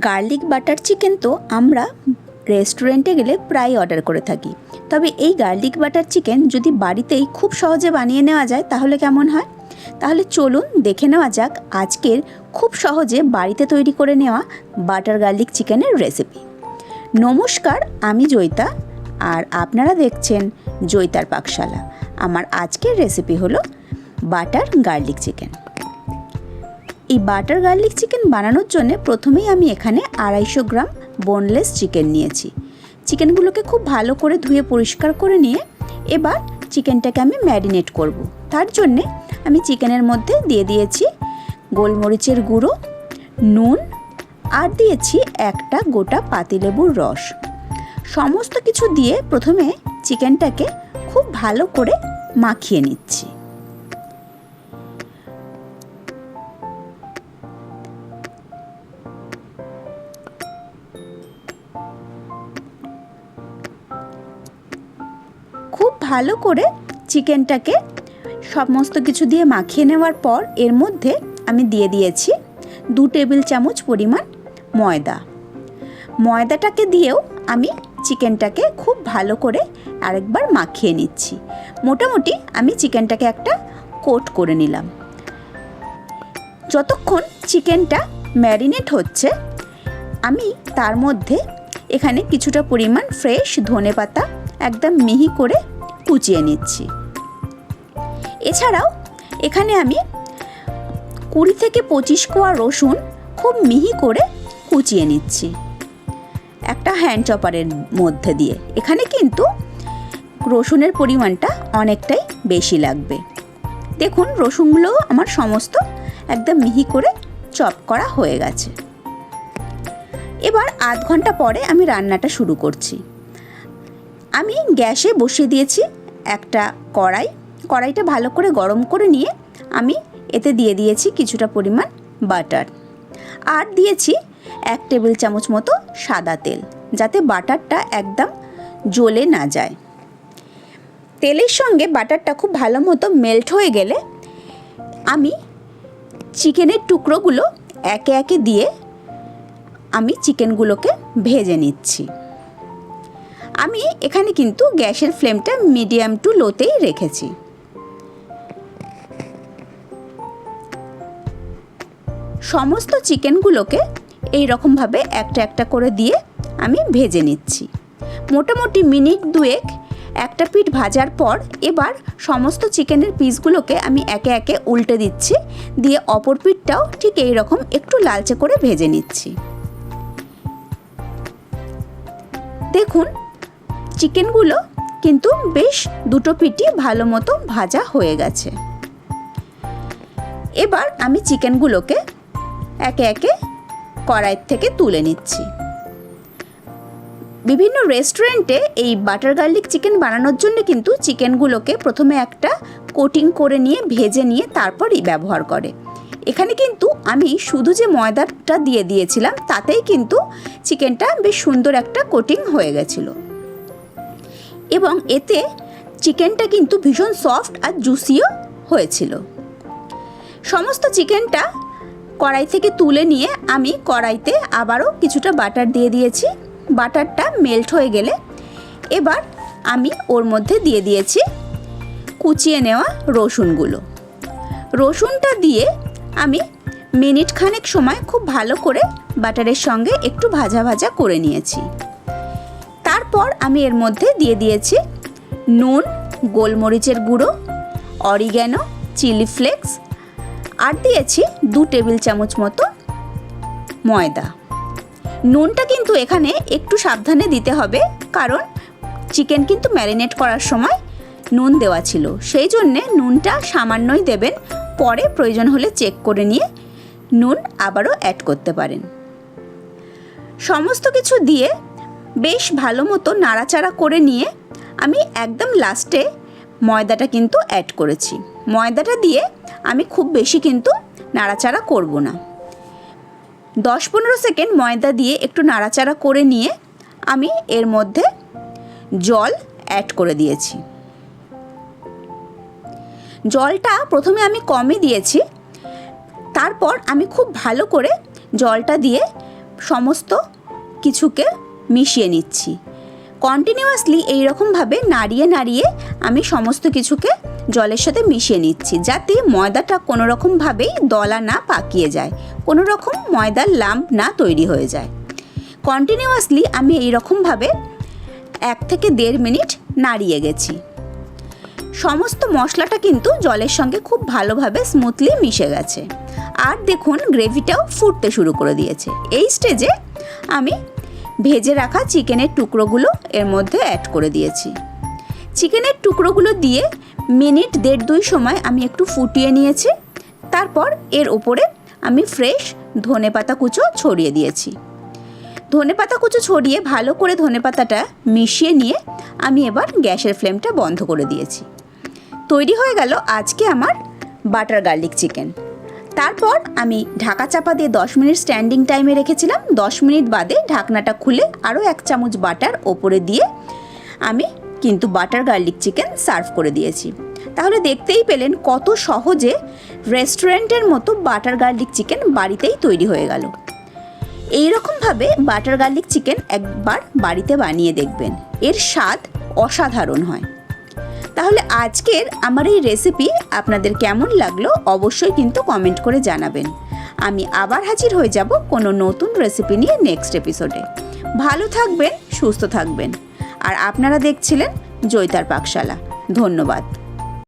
Garlic butter chicken তো আমরা রেস্টুরেন্টে গেলে প্রায় অর্ডার করে থাকি। তবে এই গার্লিক বাটার চিকেন যদি বাড়িতেই খুব সহজে বানিয়ে নেওয়া যায়, তাহলে কেমন হয়? তাহলে চলুন দেখে নেওয়া যাক আজকের খুব সহজে বাড়িতে তৈরি করে নেওয়া বাটার গার্লিক চিকেনের রেসিপি। নমস্কার, আমি জয়িতা আর আপনারা দেখছেন জয়িতার পাকশালা। আমার আজকের রেসিপি হলো বাটার গার্লিক চিকেন। এই বাটার গার্লিক চিকেন বানানোর জন্য প্রথমেই আমি এখানে আড়াইশো গ্রাম বোনলেস চিকেন নিয়েছি। চিকেনগুলোকে খুব ভালো করে ধুয়ে পরিষ্কার করে নিয়ে এবার চিকেনটাকে আমি ম্যারিনেট করব। তার জন্যে আমি চিকেনের মধ্যে দিয়ে দিয়েছি গোলমরিচের গুঁড়ো, নুন আর দিয়েছি একটা গোটা পাতিলেবুর রস। সমস্ত কিছু দিয়ে প্রথমে চিকেনটাকে খুব ভালো করে মাখিয়ে নিচ্ছি। খুব ভালো করে চিকেনটাকে সমস্ত কিছু দিয়ে মাখিয়ে নেওয়ার পর এর মধ্যে আমি দিয়ে দিয়েছি দু টেবিল চামচ পরিমাণ ময়দা। ময়দাটাকে দিয়েও আমি চিকেনটাকে খুব ভালো করে আরেকবার মাখিয়ে নিচ্ছি। মোটামুটি আমি চিকেনটাকে একটা কোট করে নিলাম। যতক্ষণ চিকেনটা ম্যারিনেট হচ্ছে, আমি তার মধ্যে এখানে কিছুটা পরিমাণ ফ্রেশ ধনে পাতা একদম মিহি করে কুচিয়ে নিচ্ছি। এছাড়াও এখানে আমি কুড়ি থেকে পঁচিশ কোয়া রসুন খুব মিহি করে কুচিয়ে নিচ্ছি। একটা হ্যান্ড চপারের মধ্যে দিয়ে। এখানে কিন্তু রসুনের পরিমাণটা অনেকটাই বেশি লাগবে। দেখুন, রসুনগুলো আমার সমস্ত একদম মিহি করে চপ করা হয়ে গেছে। এবার আধ ঘণ্টা পরে আমি রান্নাটা শুরু করছি। আমি গ্যাসে বসিয়ে দিয়েছি একটা কড়াই। কড়াইটা ভালো করে গরম করে নিয়ে আমি এতে দিয়ে দিয়েছি কিছুটা পরিমাণ বাটার। আর দিয়েছি এক টেবিল চামচ মতো সাদা তেল, যাতে বাটারটা একদম জ্বলে না যায়। তেলের সঙ্গে বাটারটা খুব ভালো মতো মেল্ট হয়ে গেলে আমি চিকেনের টুকরোগুলো একে একে দিয়ে আমি চিকেনগুলোকে ভেজে নিচ্ছি। আমি এখানে কিন্তু গ্যাসের ফ্লেমটা মিডিয়াম টু লোতেই রেখেছি। সমস্ত চিকেনগুলোকে এই রকমভাবে একটা একটা করে দিয়ে আমি ভেজে নিচ্ছি। মোটামুটি মিনিট দুয়েক একটা পিঠ ভাজার পর এবার সমস্ত চিকেনের পিসগুলোকে আমি একে একে উল্টে দিচ্ছি, দিয়ে অপর পিঠটাও ঠিক এই রকম একটু লালচে করে ভেজে নিচ্ছি। দেখুন, চিকেনগুলো কিন্তু বেশ দুটো পিঠই ভালো মতো ভাজা হয়ে গেছে। এবার আমি চিকেনগুলোকে একে একে কড়াইয়ের থেকে তুলে নিচ্ছি। বিভিন্ন রেস্টুরেন্টে এই বাটার গার্লিক চিকেন বানানোর জন্য কিন্তু চিকেনগুলোকে প্রথমে একটা কোটিং করে নিয়ে, ভেজে নিয়ে তারপরই ব্যবহার করে। এখানে কিন্তু আমি শুধু যে ময়দাটা দিয়ে দিয়েছিলাম, তাতেই কিন্তু চিকেনটা বেশ সুন্দর একটা কোটিং হয়ে গেছিল। এবং এতে চিকেনটা কিন্তু ভীষণ সফট আর জুসিও হয়েছিল। সমস্ত চিকেনটা কড়াই থেকে তুলে নিয়ে আমি কড়াইতে আবারও কিছুটা বাটার দিয়ে দিয়েছি। বাটারটা মেল্ট হয়ে গেলে এবার আমি ওর মধ্যে দিয়ে দিয়েছি কুচিয়ে নেওয়া রসুনগুলো। রসুনটা দিয়ে আমি মিনিট খানেক সময় খুব ভালো করে বাটারের সঙ্গে একটু ভাজা ভাজা করে নিয়েছি। তারপর আমি এর মধ্যে দিয়ে দিয়েছি নুন, গোলমরিচের গুঁড়ো, অরিগ্যানো, চিলি ফ্লেক্স আর দিয়েছি দু টেবিল চামচ মতো ময়দা। নুনটা কিন্তু এখানে একটু সাবধানে দিতে হবে কারণ চিকেন কিন্তু ম্যারিনেট করার সময় নুন দেওয়া ছিল। সেই জন্যে নুনটা সামান্যই দেবেন পরে প্রয়োজন হলে চেক করে নিয়ে নুন আবারও অ্যাড করতে পারেন। সমস্ত কিছু দিয়ে বেশ ভালো মতো নাড়াচাড়া করে নিয়ে আমি একদম লাস্টে ময়দাটা কিন্তু অ্যাড করেছি। ময়দাটা দিয়ে আমি খুব বেশি কিন্তু নাড়াচাড়া করব না। দশ পনেরো সেকেন্ড ময়দা দিয়ে একটু নাড়াচাড়া করে নিয়ে আমি এর মধ্যে জল অ্যাড করে দিয়েছি। জলটা প্রথমে আমি কমই দিয়েছি। তারপর আমি খুব ভালো করে জলটা দিয়ে সমস্ত কিছুকে মিশিয়ে নিচ্ছি। কন্টিনিউয়াসলি এইরকমভাবে নাড়িয়ে নাড়িয়ে আমি সমস্ত কিছুকে জলের সাথে মিশিয়ে নিচ্ছি, যাতে ময়দাটা কোনো রকমভাবেই দলা না পাকিয়ে যায় কোনো রকম ময়দার লাম্প না তৈরি হয়ে যায়। কন্টিনিউয়াসলি আমি এই রকমভাবে এক থেকে দেড় মিনিট নাড়িয়ে গেছি। সমস্ত মশলাটা কিন্তু জলের সঙ্গে খুব ভালোভাবে স্মুথলি মিশে গেছে। আর দেখুন গ্রেভিটাও ফুটতে শুরু করে দিয়েছে। এই স্টেজে আমি ভেজে রাখা চিকেনের টুকরোগুলো এর মধ্যে অ্যাড করে দিয়েছি। চিকেনের টুকরোগুলো দিয়ে মিনিট দেড় দুই সময় আমি একটু ফুটিয়ে নিয়েছি। তারপর এর ওপরে আমি ফ্রেশ ধনেপাতা কুচো ছড়িয়ে দিয়েছি। ধনেপাতা কুচো ছড়িয়ে ভালো করে ধনেপাতাটা মিশিয়ে নিয়ে আমি এবার গ্যাসের ফ্লেমটা বন্ধ করে দিয়েছি। তৈরি হয়ে গেল আজকে আমার বাটার গার্লিক চিকেন। তারপর আমি ঢাকা চাপা দিয়ে দশ মিনিট স্ট্যান্ডিং টাইমে রেখেছিলাম। দশ মিনিট বাদে ঢাকনাটা খুলে আরও এক চামচ বাটার ওপরে দিয়ে আমি কিন্তু বাটার গার্লিক চিকেন সার্ভ করে দিয়েছি। তাহলে দেখতেই পেলেন কত সহজে রেস্টুরেন্টের মতো বাটার গার্লিক চিকেন বাড়িতেই তৈরি হয়ে গেল। এই রকমভাবে বাটার গার্লিক চিকেন একবার বাড়িতে বানিয়ে দেখবেন। এর স্বাদ অসাধারণ হয়। তাহলে আজকের আমার এই রেসিপি আপনাদের কেমন লাগল অবশ্যই কিন্তু কমেন্ট করে জানাবেন। আমি আবার হাজির হয়ে যাব কোনো নতুন রেসিপি নিয়ে নেক্সট এপিসোডে ভালো থাকবেন, সুস্থ থাকবেন। আর আপনারা দেখছিলেন জৈতার পাকশালা। ধন্যবাদ।